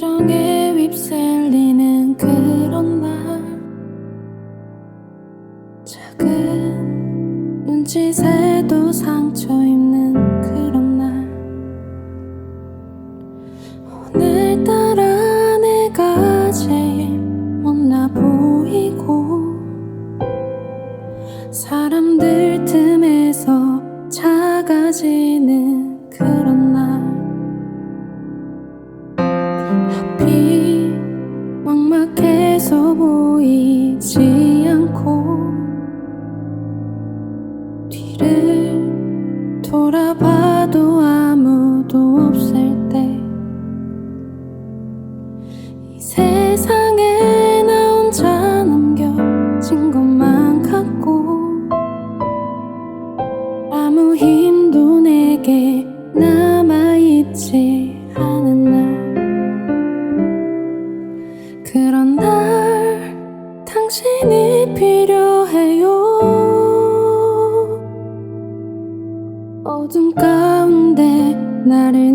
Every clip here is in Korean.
감정에 휩쓸리는 그런 날 작은 눈치새도 상처 입는 그런 날. 오늘따라 내가 제일 못나 보이고 사람들 틈에서 작아지는 그런 날 남아있지 않은 날. 그런 날 당신이 필요해요. 어둠 가운데 나를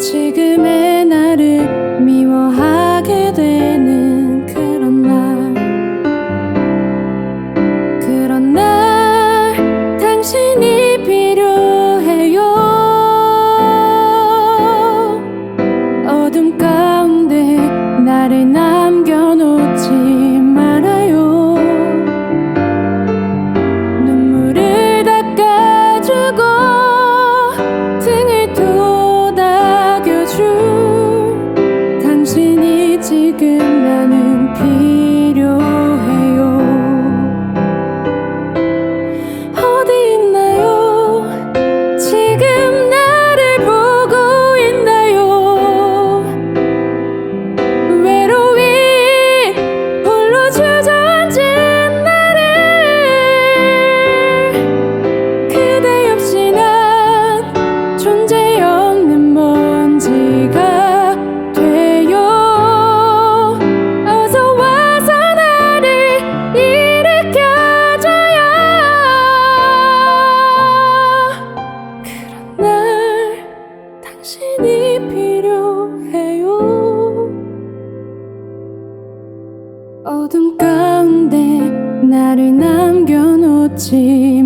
지금의 나를 미워하 당신이 필요해요. 어둠 가운데 나를 남겨놓지